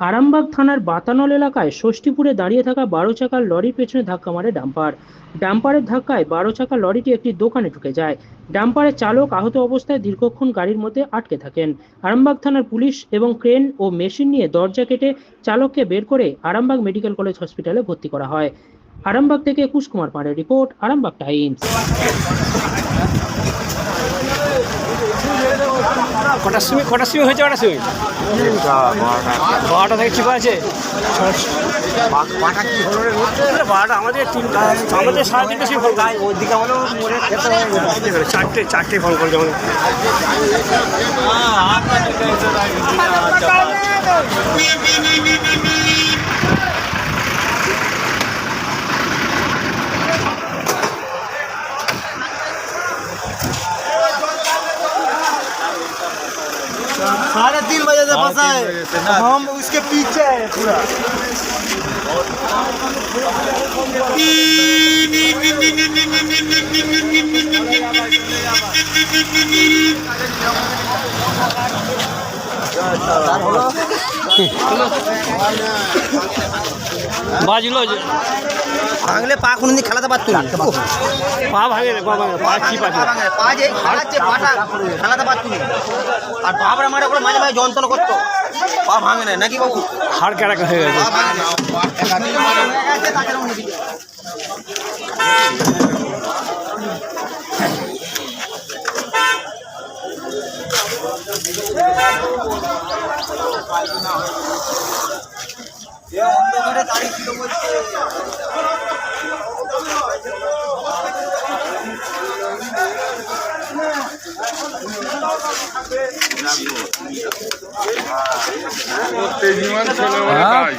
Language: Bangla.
আরামবাগ থানার বাতানল এলাকায় ষষ্ঠীপুরে দাঁড়িয়ে থাকা বারো চাকার লরির পেছনে ধাক্কা মারে ডাম্পার। ডাম্পারের ধাক্কায় বারো চাকার লরিটি একটি দোকানে ঢুকে যায়। ডাম্পারের চালক আহত অবস্থায় দীর্ঘক্ষণ গাড়ির মধ্যে আটকে থাকেন। আরামবাগ থানার পুলিশ এবং ক্রেন ও মেশিন নিয়ে দরজা কেটে চালককে বের করে আরামবাগ মেডিকেল কলেজ হসপিটালে ভর্তি করা হয়। আরামবাগ থেকে একুশ কুমার পাড়ের রিপোর্ট, আরামবাগ টাইমস। কটার সময় কটার সময় হয়েছে কটার সময় বারোটা থেকে ঠিক আছে বারোটা আমাদের তিনটা আমাদের সাড়ে তিনটা সময় ফোন করে ওইদিকে আমাদের মনে চারটে চারটে ফোন করছে আমাদের साढ़े तीन बजे से फंसा है। हम उसके पीछे है पूरा। बाजलो ভাঙলে পা কোনদিন খেলাতে পারতো না। পা ভাঙে পা ভাঙে পা চিপ আছে পা যে খালাচ্ছে পাটা খেলাতে পারতো না। আর বাবরা মারা করে মাঝে মাঝে যন্ত্রণা করতো। পা ভাঙে না নাকি বাবু? হাড় ক্যারাক হয়ে গেছে। পা ভাঙে না ছিল বলছে। ছেলে বলে তাই।